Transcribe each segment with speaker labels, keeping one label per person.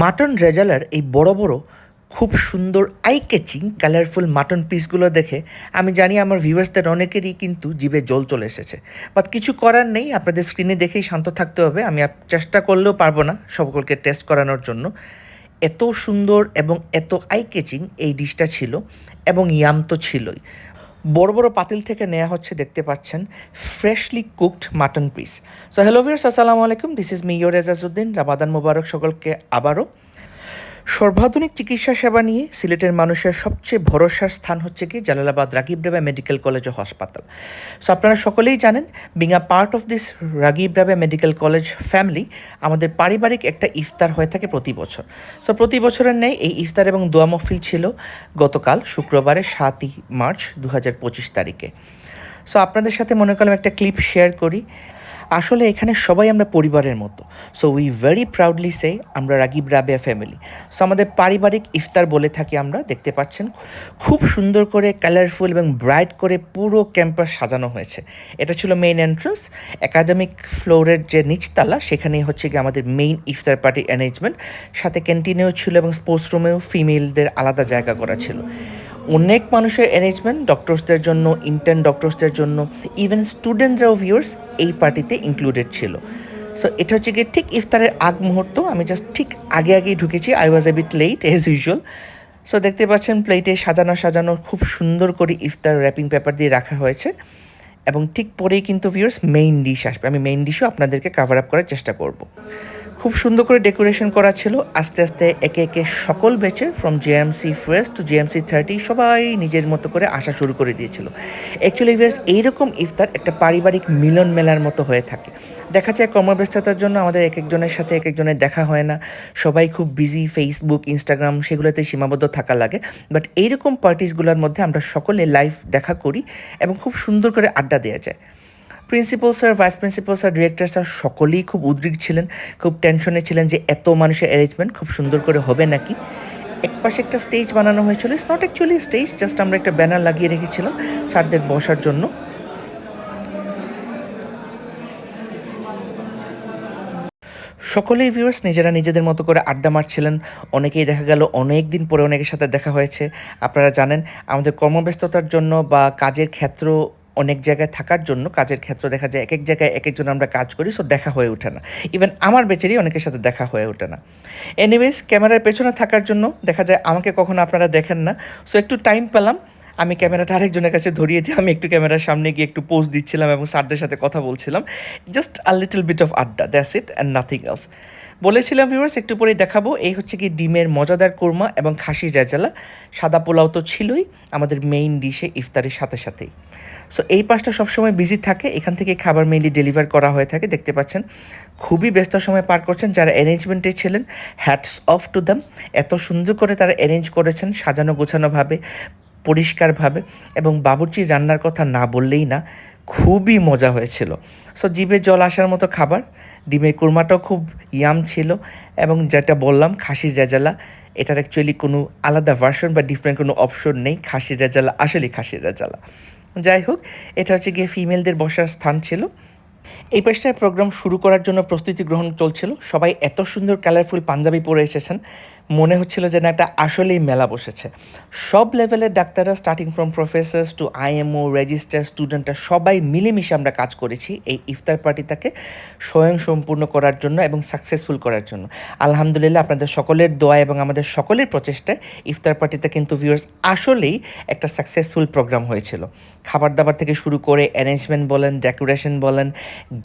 Speaker 1: Mutton রেজালার এই বড় বড়, খুব সুন্দর আই ক্যাচিং কালারফুল মাটন পিসগুলো দেখে আমি জানি আমার ভিউয়ার্সদের অনেকেরই কিন্তু জিভে জল চলে এসেছে। বাট কিছু করার নেই, আপনাদের স্ক্রিনে দেখেই শান্ত থাকতে হবে। আমি চেষ্টা করলেও পারব না সকলকে টেস্ট করানোর জন্য। এত সুন্দর এবং এত আই ক্যাচিং এই ডিশটা ছিল এবং ইয়াম তো ছিলই। বড় বড় পাতিল থেকে নেওয়া হচ্ছে দেখতে পাচ্ছেন freshly cooked mutton piece so hello viewers আসসালামু আলাইকুম। This is me your Ejazuddin রাবাদান মুবারক সকলকে আবারও। সর্বাধুনিক চিকিৎসা সেবা নিয়ে সিলেটের মানুষের সবচেয়ে ভরসার স্থান হচ্ছে কি? জালালাবাদ রাগিব রাবে মেডিকেল কলেজ ও হাসপাতাল। সো আপনারা সকলেই জানেন being a part of this Ragib Rabeya medical college family আমাদের পারিবারিক একটা ইফতার হয়ে থাকে প্রতি বছর। সো প্রতি বছরের ন্যায় এই ইফতার এবং দোয়া মহফিল ছিল গতকাল, শুক্রবারে সাতই মার্চ দু হাজার পঁচিশ তারিখে। সো আপনাদের সাথে মনে করলাম একটা ক্লিপ শেয়ার করি। আসলে এখানে সবাই আমরা পরিবারের মতো। So we very proudly say আমরা রাগিব রাবেয়া ফ্যামিলি সো আমাদের পারিবারিক ইফতার বলে থাকি আমরা, দেখতে পাচ্ছেন? খুব সুন্দর করে কালারফুল এবং ব্রাইট করে পুরো ক্যাম্পাস সাজানো হয়েছে। এটা ছিল মেইন এন্ট্রান্স একাডেমিক ফ্লোরের যে নিচতলা, সেখানেই হচ্ছে গিয়ে আমাদের মেইন ইফতার পার্টির অ্যারেঞ্জমেন্ট সাথে ক্যান্টিনেও ছিল এবং স্পোর্টস রুমেও ফিমেলদের আলাদা জায়গা করা ছিল। অনেক মানুষের অ্যারেঞ্জমেন্ট ডক্টরসদের জন্য ইন্টার্ন ডক্টরসদের জন্য ইভেন স্টুডেন্টরাও ভিউয়ার্স এই পার্টিতে ইনক্লুডেড ছিল। সো এটা হচ্ছে গিয়ে ঠিক ইফতারের আগ মুহূর্ত, আমি জাস্ট ঠিক আগে আগেই ঢুকেছি I was a bit late as usual so দেখতে পাচ্ছেন প্লেটে সাজানো সাজানো খুব সুন্দর করে ইফতার র্যাপিং পেপার দিয়ে রাখা হয়েছে। এবং ঠিক পরেই কিন্তু ভিউয়ার্স মেইন ডিশ আসবে, আমি মেইন ডিশও আপনাদেরকে কাভার আপ করার চেষ্টা করব। খুব সুন্দর করে ডেকোরেশন করা ছিল। আস্তে আস্তে একে একে সকল ব্যাচের from JMC first to JMC thirty সবাই নিজের মতো করে আসা শুরু করে দিয়েছিল। অ্যাকচুয়ালি ভিউয়ার্স এইরকম ইফতার একটা পারিবারিক মিলন মেলার মতো হয়ে থাকে। দেখা যায় কর্মব্যস্ততার জন্য আমাদের এক একজনের সাথে এক একজনের দেখা হয় না। সবাই খুব বিজি ফেসবুক ইনস্টাগ্রাম সেগুলোতে সীমাবদ্ধ থাকা লাগে। বাট এইরকম পার্টিসগুলোর মধ্যে আমরা সকলে লাইভ দেখা করি এবং খুব সুন্দর করে আড্ডা দেওয়া যায়। Principal sir vice principal sir director sir সকলেই খুব উদ্বিগ ছিলেন, খুব টেনশনে ছিলেন যে এত মানুষের অ্যারেঞ্জমেন্ট খুব সুন্দর করে হবে নাকি। এক পাশে একটা স্টেজ বানানো হয়েছিল it's not actually stage just আমরা একটা ব্যানার লাগিয়ে রেখেছিলাম স্যারদের বসার জন্য। সকলেই ভিউয়ার্স নিজেরা নিজেদের মতো করে আড্ডা মারছিলেন, অনেকেই দেখা গেল অনেক দিন পরে অনেকের সাথে দেখা হয়েছে। আপনারা জানেন, আমাদের কর্মব্যস্ততার জন্য বা কাজের ক্ষেত্র অনেক জায়গায় থাকার জন্য কাজের ক্ষেত্র দেখা যায় এক এক জায়গায় এক একজন আমরা কাজ করি সো দেখা হয়ে ওঠে না। ইভেন আমার বেচারই অনেকের সাথে দেখা হয়ে ওঠে না। এনিওয়েজ ক্যামেরার পেছনে থাকার জন্য দেখা যায় আমাকে কখনো আপনারা দেখেন না। সো একটু টাইম পেলাম, আমি ক্যামেরাটা আরেকজনের কাছে ধরিয়ে দিয়ে আমি একটু ক্যামেরার সামনে গিয়ে একটু পোজ দিচ্ছিলাম এবং স্যারদের সাথে কথা বলছিলাম। Just a little bit of আড্ডা that's it and nothing else বলেছিলাম ভিউয়ার্স একটু পরেই দেখাবো। এই হচ্ছে কি ডিমের মজাদার কোরমা এবং খাসির রেজালা। সাদা পোলাও তো ছিলই, আমাদের মেইন ডিশে ইফতারের সাথে সাথেই। সো এই পাশটা সবসময় বিজি থাকে। এখান থেকে খাবার মেইনলি ডেলিভার করা হয়ে থাকে, দেখতে পাচ্ছেন। খুবই ব্যস্ত সময় পার করছেন যারা অ্যারেঞ্জমেন্টে ছিলেন। হ্যাটস অফ টু দ্যাম এত সুন্দর করে তারা অ্যারেঞ্জ করেছেন, সাজানো গোছানোভাবে পরিষ্কারভাবে এবং বাবুর্চির রান্নার কথা না বললেই না, খুবই মজা হয়েছিল। সো জিভে জল আসার মতো খাবার। ডিমের কুরমাটাও খুব ইয়াম ছিল এবং যেটা বললাম খাসির রেজালা, এটার অ্যাকচুয়ালি কোনো আলাদা ভার্সন বা ডিফারেন্ট কোনো অপশন নেই। খাসির রেজালা আসলে খাসির রেজালা। যাই হোক, এটা হচ্ছে গিয়ে ফিমেলদের বসার স্থান ছিল। এই পাশটায় প্রোগ্রাম শুরু করার জন্য প্রস্তুতি গ্রহণ চলছিল। সবাই এত সুন্দর কালারফুল পাঞ্জাবি পরে এসেছেন, মনে হচ্ছিল যে না একটা আসলেই মেলা বসেছে। সব লেভেলের ডাক্তাররা starting from professors to IMO registrar স্টুডেন্টরা সবাই মিলেমিশে আমরা কাজ করেছি এই ইফতার পার্টিটাকে স্বয়ং সম্পূর্ণ করার জন্য এবং সাকসেসফুল করার জন্য। আলহামদুলিল্লাহ, আপনাদের সকলের দোয়া এবং আমাদের সকলের প্রচেষ্টায় ইফতার পার্টিতে কিন্তু ভিউয়ার্স আসলেই একটা সাকসেসফুল প্রোগ্রাম হয়েছিল। খাবার দাবার থেকে শুরু করে অ্যারেঞ্জমেন্ট বলেন ডেকোরেশন বলেন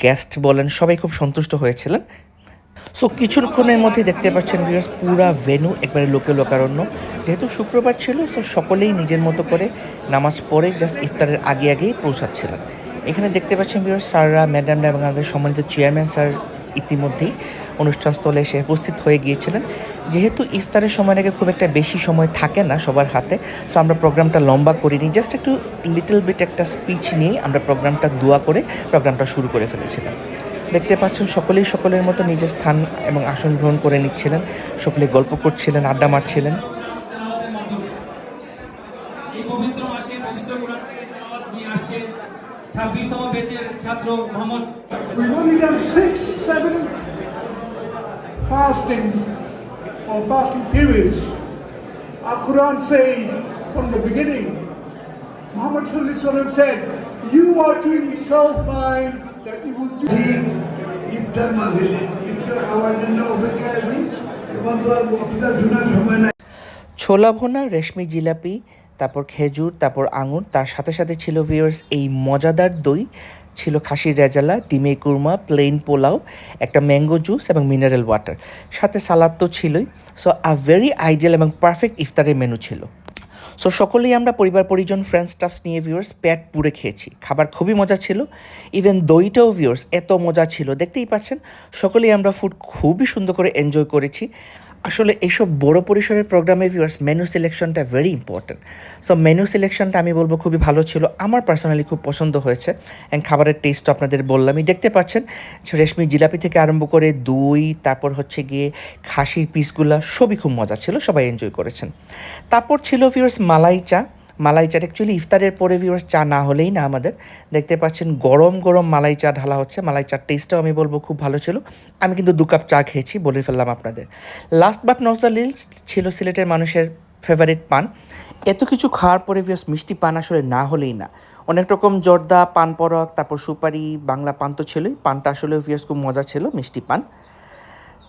Speaker 1: গেস্ট বলেন, সবাই খুব সন্তুষ্ট হয়েছিলেন। সো কিছুক্ষণের মধ্যে দেখতে পাচ্ছেন ভিউয়ার্স পুরা ভেনু একবারে লোকে লোকারণ্য। যেহেতু শুক্রবার ছিল সো সকলেই নিজের মতো করে নামাজ পড়ে জাস্ট ইফতারের আগে আগেই পৌঁছাচ্ছিলেন। এখানে দেখতে পাচ্ছেন ভিউয়ার্স স্যাররা ম্যাডামরা এবং আমাদের সম্মানিত চেয়ারম্যান স্যার ইতিমধ্যেই অনুষ্ঠানস্থলে এসে উপস্থিত হয়ে গিয়েছিলেন। যেহেতু ইফতারের সময় আগে খুব একটা বেশি সময় থাকে না সবার হাতে সো আমরা প্রোগ্রামটা লম্বা করিনি। জাস্ট একটু লিটল বিট একটা স্পিচ নিয়েই আমরা প্রোগ্রামটা দোয়া করে প্রোগ্রামটা শুরু করে ফেলেছিলাম। দেখতে পাচ্ছেন সকলেই সকলের মতো নিজের স্থান এবং আসন গ্রহণ করে নিচ্ছিলেন। সকলে গল্প করছিলেন, আড্ডা মারছিলেন।
Speaker 2: পবিত্র মাসে পবিত্র নিয়ে ছাব্বিশতম ব্যাচের ছাত্র Mohammad
Speaker 3: We've only done six, seven fastings or fasting periods. Our Quran says from the beginning, Muhammad said, you are doing so fine that you will do
Speaker 4: ইফতার মাহফিলে ইফতার খাওয়ার জন্য অপেক্ষায় আছি এবং তো আর শোনার সময় নাই
Speaker 1: ছোলা ভোনা রেশমি জিলাপি তারপর খেজুর, তারপর আঙুর, তার সাথে সাথে ছিল ভিউয়ার্স এই মজাদার দই, ছিল খাসির রেজালা, ডিমে কুরমা প্লেন পোলাও, একটা ম্যাঙ্গো জুস এবং মিনারেল ওয়াটার সাথে সালাদ তো ছিলই। সো আ ভেরি আইডিয়াল এবং পারফেক্ট ইফতারের মেনু ছিল। সো সকলেই আমরা পরিবার, পরিজন ফ্রেন্ড স্টাফস নিয়ে ভিউয়ার্স পেট পুরে খেয়েছি। খাবার খুবই মজা ছিল। ইভেন দইটাও ভিউয়ার্স এত মজা ছিল। দেখতেই পাচ্ছেন, সকলেই আমরা ফুড খুবই সুন্দর করে এনজয় করেছি। আসলে এইসব বড় পরিসরের প্রোগ্রামে ভিউয়ার্স মেনু সিলেকশনটা ভেরি ইম্পর্ট্যান্ট সো মেনু সিলেকশনটা আমি বলব খুবই ভালো ছিল। আমার পার্সোনালি খুব পছন্দ হয়েছে। অ্যান্ড খাবারের টেস্ট আপনাদের বললামই। দেখতে পাচ্ছেন, রেশমি জিলাপি থেকে আরম্ভ করে দই, তারপর হচ্ছে গিয়ে খাসির পিসগুলা, সবই খুব মজা ছিল। সবাই এনজয় করেছেন। তারপর ছিল ভিউয়ার্স মালাই চা। মালাই চাটা। অ্যাকচুয়ালি ইফতারের পরে ভিউয়ার্স চা না হলেই না আমাদের। দেখতে পাচ্ছেন, গরম গরম মালাই চা ঢালা হচ্ছে। মালাই চার টেস্টটাও আমি বলব, খুব ভালো ছিল। আমি কিন্তু দু কাপ চা খেয়েছি, বলে ফেললাম আপনাদের। লাস্ট বাট নট দ্য লিল ছিল সিলেটের মানুষের ফেভারিট পান। এত কিছু খাওয়ার পরে ভিউয়ার্স মিষ্টি পান আসলে না হলেই না। অনেক রকম জর্দা, পান পরক, তারপর সুপারি, বাংলা পান তো ছিলই। পানটা আসলে ভিউয়ার্স খুব মজা ছিল, মিষ্টি পান।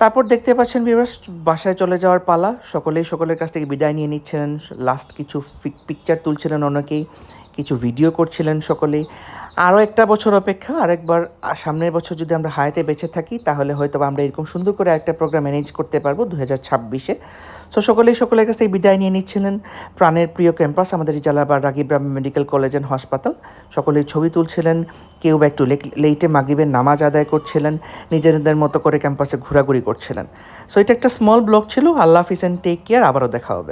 Speaker 1: তারপর দেখতে পাচ্ছেন বিভার্স বাসায় চলে যাওয়ার পালা। সকলেই, সকলের কাছ থেকে বিদায় নিয়ে নিচ্ছিলেন। লাস্ট কিছু পিকচার তুলছিলেন অনেকেই। কিছু ভিডিও করছিলেন সকলেই। আরও একটা বছর অপেক্ষা, আরেকবার সামনের বছর যদি আমরা হায়াতে বেঁচে থাকি, তাহলে হয়তো আমরা এরকম সুন্দর করে একটা প্রোগ্রাম ম্যানেজ করতে পারব দু হাজার ছাব্বিশে। সো সকলেই সকলের কাছে বিদায় নিয়ে নিচ্ছিলেন। প্রাণের প্রিয় ক্যাম্পাস আমাদের জালাবার রাগিব রাম মেডিকেল কলেজ অ্যান্ড হাসপাতাল সকলেই ছবি তুলছিলেন, কেউ বা একটু লেইটে মাগরিবের নামাজ আদায় করছিলেন, নিজেদের মতো করে ক্যাম্পাসে ঘোরাঘুরি করছিলেন। সো এটা একটা স্মল ব্লগ ছিল। আল্লাহ হাফিজ অ্যান্ড টেক কেয়ার আবারও দেখা হবে।